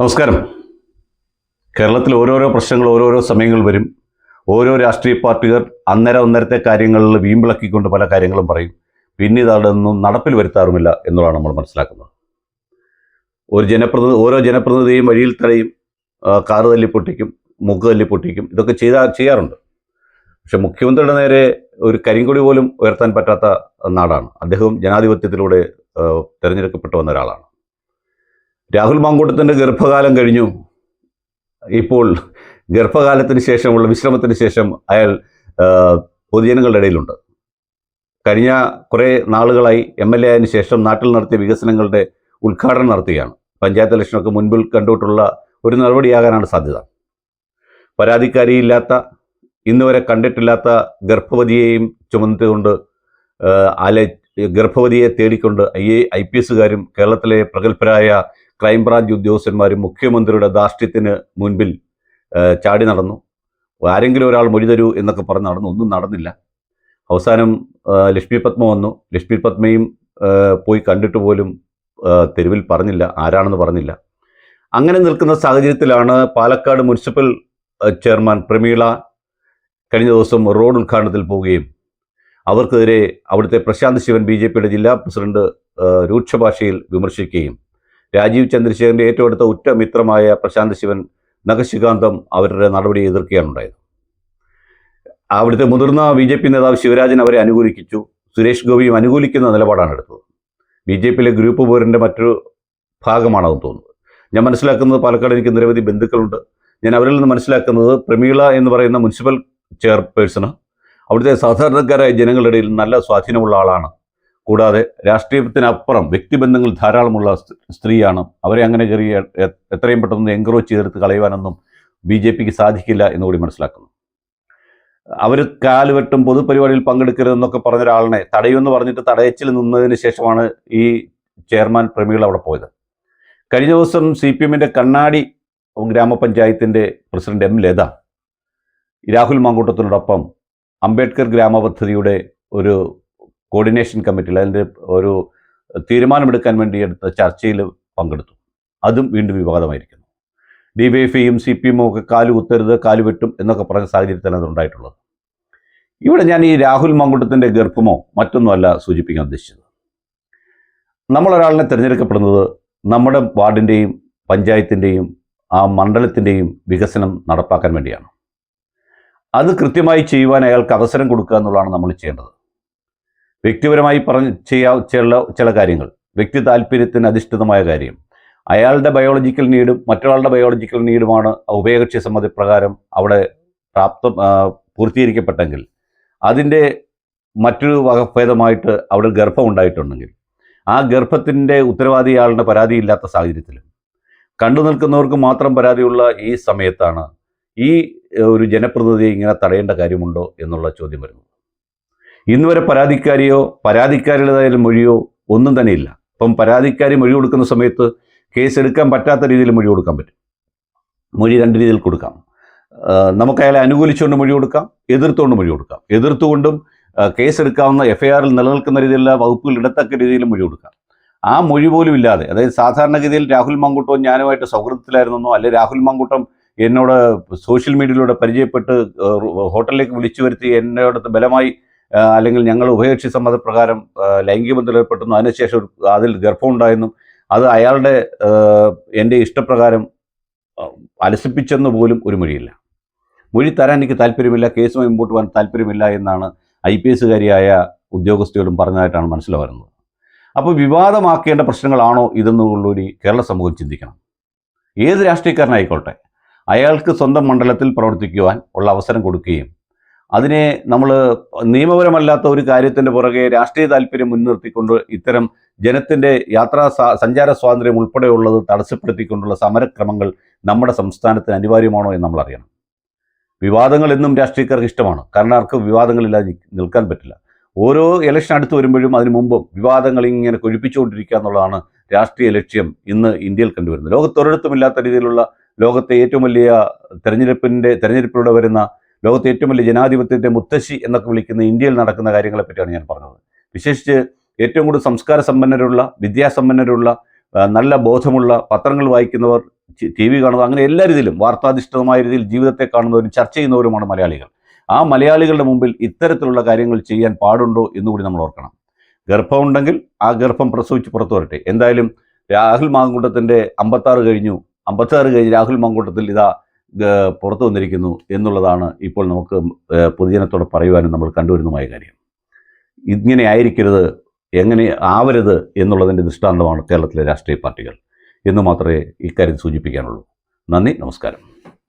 നമസ്കാരം. കേരളത്തിൽ ഓരോരോ പ്രശ്നങ്ങൾ ഓരോരോ സമയങ്ങൾ വരും. ഓരോ രാഷ്ട്രീയ പാർട്ടികൾ അന്നേരം അന്നേരത്തെ കാര്യങ്ങളിൽ വീമ്പിളക്കിക്കൊണ്ട് പല കാര്യങ്ങളും പറയും. പിന്നീട് അതൊന്നും നടപ്പിൽ വരുത്താറുമില്ല എന്നുള്ളതാണ് നമ്മൾ മനസ്സിലാക്കുന്നത്. ഒരു ജനപ്രതി ഓരോ ജനപ്രതിനിധിയും വഴിയിൽ തടയും കാറ് തല്ലി പൊട്ടിക്കും മുക്ക് തല്ലി പൊട്ടിക്കും ഇതൊക്കെ ചെയ്താ ചെയ്യാറുണ്ട്. പക്ഷെ മുഖ്യമന്ത്രിയുടെ നേരെ ഒരു കരിങ്കൊടി പോലും ഉയർത്താൻ പറ്റാത്ത നാടാണ്. അദ്ദേഹം ജനാധിപത്യത്തിലൂടെ തിരഞ്ഞെടുക്കപ്പെട്ടു വന്ന ഒരാളാണ്. രാഹുൽ മാങ്കൂട്ടത്തിന്റെ ഗർഭകാലം കഴിഞ്ഞു. ഇപ്പോൾ ഗർഭകാലത്തിന് ശേഷമുള്ള വിശ്രമത്തിന് ശേഷം അയാൾ പൊതുജനങ്ങളുടെ ഇടയിലുണ്ട്. കഴിഞ്ഞ കുറേ നാളുകളായി എം എൽ എ ആയതിനു ശേഷം നാട്ടിൽ നടത്തിയ വികസനങ്ങളുടെ ഉദ്ഘാടനം നടത്തുകയാണ്. പഞ്ചായത്ത് ഇലക്ഷനൊക്കെ മുൻപിൽ കണ്ടിട്ടുള്ള ഒരു നടപടിയാകാനാണ് സാധ്യത. പരാതിക്കാരിയില്ലാത്ത ഇന്ന് വരെ കണ്ടിട്ടില്ലാത്ത ഗർഭവതിയെയും ചുമന്നുകൊണ്ട് അല ഗർഭവതിയെ തേടിക്കൊണ്ട് ഐ എ ഐ പി എസുകാരും കേരളത്തിലെ പ്രഗത്ഭരായ ക്രൈംബ്രാഞ്ച് ഉദ്യോഗസ്ഥന്മാരും മുഖ്യമന്ത്രിയുടെ ധാർഷ്ട്യത്തിന് മുൻപിൽ ചാടി നടന്നു. ആരെങ്കിലും ഒരാൾ മൊഴി തരൂ എന്നൊക്കെ പറഞ്ഞ് നടന്നു. ഒന്നും നടന്നില്ല. അവസാനം ലക്ഷ്മി പത്മ വന്നു. ലക്ഷ്മി പത്മയും പോയി കണ്ടിട്ട് പോലും തെരുവിൽ പറഞ്ഞില്ല. ആരാണെന്ന് പറഞ്ഞില്ല. അങ്ങനെ നിൽക്കുന്ന സാഹചര്യത്തിലാണ് പാലക്കാട് മുനിസിപ്പൽ ചെയർമാൻ പ്രമീള കഴിഞ്ഞ ദിവസം റോഡ് ഉദ്ഘാടനത്തിൽ പോവുകയും അവർക്കെതിരെ അവിടുത്തെ പ്രശാന്ത് ശിവൻ ബി ജില്ലാ പ്രസിഡന്റ് രൂക്ഷ ഭാഷയിൽ വിമർശിക്കുകയും രാജീവ് ചന്ദ്രശേഖരന്റെ ഏറ്റവും അടുത്ത ഉറ്റ മിത്രമായ പ്രശാന്ത് ശിവൻ നഖശികാന്തം അവരുടെ നടപടി എതിർക്കുകയാണ് ഉണ്ടായത്. അവിടുത്തെ മുതിർന്ന ബി ജെ പി നേതാവ് ശിവരാജൻ അവരെ അനുകൂലിച്ചു സുരേഷ് ഗോപിയും അനുകൂലിക്കുന്ന നിലപാടാണ് എടുത്തത്. ബി ജെ പിയിലെ ഗ്രൂപ്പ് പോരിന്റെ മറ്റൊരു ഭാഗമാണെന്ന് തോന്നുന്നത്. ഞാൻ മനസ്സിലാക്കുന്നത് പാലക്കാട് എനിക്ക് നിരവധി ബന്ധുക്കളുണ്ട്. ഞാൻ അവരിൽ നിന്ന് മനസ്സിലാക്കുന്നത് പ്രമീള എന്ന് പറയുന്ന മുനിസിപ്പൽ ചെയർപേഴ്സണ്. അവിടുത്തെ സാധാരണക്കാരായ ജനങ്ങളുടെ ഇടയിൽ നല്ല സ്വാധീനമുള്ള ആളാണ്. കൂടാതെ രാഷ്ട്രീയത്തിനപ്പുറം വ്യക്തിബന്ധങ്ങൾ ധാരാളമുള്ള സ്ത്രീയാണ്. അവരെ അങ്ങനെ കയറി എത്രയും പെട്ടെന്ന് എൻക്രോച്ച് ചെയ്തെടുത്ത് കളയുവാനൊന്നും ബി ജെ പിക്ക് സാധിക്കില്ല എന്നുകൂടി മനസ്സിലാക്കുന്നു. അവർ കാലുവെട്ടും പൊതുപരിപാടിയിൽ പങ്കെടുക്കരുതെന്നൊക്കെ പറഞ്ഞ ഒരാളിനെ തടയുമെന്ന് പറഞ്ഞിട്ട് തടയച്ചിൽ നിന്നതിന് ശേഷമാണ് ഈ ചെയർമാൻ പ്രമീൾ അവിടെ പോയത്. കഴിഞ്ഞ ദിവസം സി പി എമ്മിന്റെ കണ്ണാടി ഗ്രാമപഞ്ചായത്തിന്റെ പ്രസിഡന്റ് എം ലത രാഹുൽ മാങ്കൂട്ടത്തിനോടൊപ്പം അംബേദ്കർ ഗ്രാമപദ്ധതിയുടെ ഒരു കോർഡിനേഷൻ കമ്മിറ്റിയിൽ അതിന്റെ ഒരു തീരുമാനമെടുക്കാൻ വേണ്ടി എടുത്ത ചർച്ചയിൽ പങ്കെടുത്തു. അതും വീണ്ടും വിവാദമായിരിക്കുന്നു. ഡി വൈ എഫ്ഐയും സി പി എമ്മും ഒക്കെ കാൽ കുത്തരുത് കാൽ വെട്ടും എന്നൊക്കെ പറഞ്ഞ സാഹചര്യത്തിലാണ് അതുണ്ടായിട്ടുള്ളത് ഇവിടെ ഞാൻ ഈ രാഹുൽ മങ്കുട്ടത്തിന്റെ ഗർഭമോ മറ്റൊന്നുമല്ല സൂചിപ്പിക്കാൻ ഉദ്ദേശിച്ചത്. നമ്മളൊരാളിനെ തിരഞ്ഞെടുക്കപ്പെടുന്നത് നമ്മുടെ വാർഡിന്റെയും പഞ്ചായത്തിന്റെയും ആ മണ്ഡലത്തിന്റെയും വികസനം നടപ്പാക്കാൻ വേണ്ടിയാണ്. അത് കൃത്യമായി ചെയ്യുവാൻ അയാൾക്ക് അവസരം കൊടുക്കുക എന്നുള്ളതാണ് നമ്മൾ ചെയ്യേണ്ടത്. വ്യക്തിപരമായി പറഞ്ഞ് ചെയ്യാ ചില ചില കാര്യങ്ങൾ. വ്യക്തി താല്പര്യത്തിന് അധിഷ്ഠിതമായ കാര്യം. അയാളുടെ ബയോളജിക്കൽ നീഡും മറ്റൊരാളുടെ ബയോളജിക്കൽ നീഡുമാണ് ഉഭയകക്ഷി സമ്മതിപ്രകാരം അവിടെ പ്രാപ്തം പൂർത്തീകരിക്കപ്പെട്ടെങ്കിൽ അതിന്റെ മറ്റൊരു വകഭേദമായിട്ട് അവിടെ ഗർഭം ഉണ്ടായിട്ടുണ്ടെങ്കിൽ ആ ഗർഭത്തിന്റെ ഉത്തരവാദിയാളുടെ പരാതിയില്ലാത്ത സാഹചര്യത്തിലും കണ്ടു നിൽക്കുന്നവർക്ക് മാത്രം പരാതിയുള്ള ഈ സമയത്താണ് ഈ ഒരു ജനപ്രതിനിധി ഇങ്ങനെ തടയേണ്ട കാര്യമുണ്ടോ എന്നുള്ള ചോദ്യം വരുന്നത്. ഇന്ന് വരെ പരാതിക്കാരിയോ പരാതിക്കാരിയുടേതായ മൊഴിയോ ഒന്നും തന്നെ ഇല്ല. അപ്പം പരാതിക്കാരി മൊഴി കൊടുക്കുന്ന സമയത്ത് കേസ് എടുക്കാൻ പറ്റാത്ത രീതിയിൽ മൊഴി കൊടുക്കാൻ പറ്റും. മൊഴി രണ്ട് രീതിയിൽ കൊടുക്കാം. നമുക്ക് അയാളെ അനുകൂലിച്ചുകൊണ്ട് മൊഴി കൊടുക്കാം എതിർത്തുകൊണ്ട് മൊഴി കൊടുക്കാം. എതിർത്തുകൊണ്ടും കേസെടുക്കാവുന്ന എഫ് ഐ ആറിൽ നിലനിൽക്കുന്ന രീതിയിലുള്ള വകുപ്പുകൾ ഇടത്തക്ക രീതിയിൽ മൊഴി കൊടുക്കാം. ആ മൊഴി പോലും ഇല്ലാതെ അതായത് സാധാരണഗതിയിൽ രാഹുൽ മങ്കൂട്ടവും ഞാനുമായിട്ട് സൗഹൃദത്തിലായിരുന്നെന്നോ അല്ലെ രാഹുൽ മങ്കൂട്ടം എന്നോട് സോഷ്യൽ മീഡിയയിലൂടെ പരിചയപ്പെട്ട് ഹോട്ടലിലേക്ക് വിളിച്ചു വരുത്തി എന്നോട് ബലമായി അല്ലെങ്കിൽ ഞങ്ങൾ ഉഭയകക്ഷി സമ്മതപ്രകാരം ലൈംഗിക ബന്ധത്തിൽ ഏർപ്പെട്ടെന്നും അതിനുശേഷം ഒരു- അതിൽ ഗർഭം ഉണ്ടായെന്നും അത് അയാളുടെ എന്റെ ഇഷ്ടപ്രകാരം അലസിപ്പിച്ചെന്ന് പോലും ഒരു മൊഴിയില്ല. മൊഴി തരാൻ എനിക്ക് താല്പര്യമില്ല കേസുമായി മുമ്പോട്ട് പോകാൻ താല്പര്യമില്ല എന്നാണ് ഐ പി എസുകാരിയായ ഉദ്യോഗസ്ഥയോടും പറഞ്ഞതായിട്ടാണ് മനസ്സിലാവുന്നത്. അപ്പോൾ വിവാദമാക്കേണ്ട പ്രശ്നങ്ങളാണോ ഇതെന്നുകൂടി കേരള സമൂഹം ചിന്തിക്കണം. ഏത് രാഷ്ട്രീയക്കാരനായിക്കോട്ടെ അയാൾക്ക് സ്വന്തം മണ്ഡലത്തിൽ പ്രവർത്തിക്കുവാൻ ഉള്ള അവസരം കൊടുക്കുകയും അതിനെ നമ്മൾ നിയമപരമല്ലാത്ത ഒരു കാര്യത്തിന്റെ പുറകെ രാഷ്ട്രീയ താല്പര്യം മുൻനിർത്തിക്കൊണ്ട് ഇത്തരം ജനത്തിന്റെ യാത്രാ സഞ്ചാര സ്വാതന്ത്ര്യം ഉൾപ്പെടെയുള്ളത് തടസ്സപ്പെടുത്തിക്കൊണ്ടുള്ള സമരക്രമങ്ങൾ നമ്മുടെ സംസ്ഥാനത്തിന് അനിവാര്യമാണോ എന്ന് നമ്മൾ അറിയണം വിവാദങ്ങൾ എന്നും രാഷ്ട്രീയക്കാർക്ക് ഇഷ്ടമാണ്. കാരണം അവർക്ക് വിവാദങ്ങളില്ലാതെ നിൽക്കാൻ പറ്റില്ല. ഓരോ ഇലക്ഷൻ അടുത്ത് വരുമ്പോഴും അതിനു മുമ്പും വിവാദങ്ങൾ ഇങ്ങനെ കൊഴിപ്പിച്ചുകൊണ്ടിരിക്കുക എന്നുള്ളതാണ് രാഷ്ട്രീയ ലക്ഷ്യം ഇന്ന് ഇന്ത്യയിൽ കണ്ടുവരുന്നത്. ലോകത്തൊരിടത്തുമില്ലാത്ത രീതിയിലുള്ള ലോകത്തെ ഏറ്റവും വലിയ തെരഞ്ഞെടുപ്പിന്റെ തെരഞ്ഞെടുപ്പിലൂടെ വരുന്ന ലോകത്തെ ഏറ്റവും വലിയ ജനാധിപത്യത്തെ മുത്തശ്ശി എന്നൊക്കെ വിളിക്കുന്ന ഇന്ത്യയിൽ നടക്കുന്ന കാര്യങ്ങളെ പറ്റിയാണ് ഞാൻ പറഞ്ഞത്. വിശേഷിച്ച് ഏറ്റവും കൂടുതൽ സംസ്കാര സമ്പന്നരുള്ള വിദ്യാസമ്പന്നരുള്ള നല്ല ബോധമുള്ള പത്രങ്ങൾ വായിക്കുന്നവർ ടി വി കാണുന്നവർ അങ്ങനെ എല്ലാ രീതിയിലും വാർത്താധിഷ്ഠിതമായ രീതിയിൽ ജീവിതത്തെ കാണുന്നവരും ചർച്ച ചെയ്യുന്നവരുമാണ് മലയാളികൾ. ആ മലയാളികളുടെ മുമ്പിൽ ഇത്തരത്തിലുള്ള കാര്യങ്ങൾ ചെയ്യാൻ പാടുണ്ടോ എന്നുകൂടി നമ്മൾ ഓർക്കണം. ഗർഭമുണ്ടെങ്കിൽ ആ ഗർഭം പ്രസവിച്ച് പുറത്തു വരട്ടെ. എന്തായാലും രാഹുൽ മാങ്കൂട്ടത്തിന്റെ അമ്പത്താറ് കഴിഞ്ഞു. അമ്പത്താറ് കഴിഞ്ഞ് രാഹുൽ മാങ്കൂട്ടത്തിൽ ഇതാ പുറത്തു വന്നിരിക്കുന്നു എന്നുള്ളതാണ് ഇപ്പോൾ നമുക്ക് പൊതുജനത്തോട് പറയുവാനും നമ്മൾ കണ്ടുവരുന്നതുമായ കാര്യം. ഇങ്ങനെ ആയിരിക്കരുത് എങ്ങനെ ആവരുത് എന്നുള്ളതിന്റെ ദൃഷ്ടാന്തമാണ് കേരളത്തിലെ രാഷ്ട്രീയ പാർട്ടികൾ. എന്ന് മാത്രമേ ഇക്കാര്യം സൂചിപ്പിക്കാനുള്ളൂ. നന്ദി നമസ്കാരം.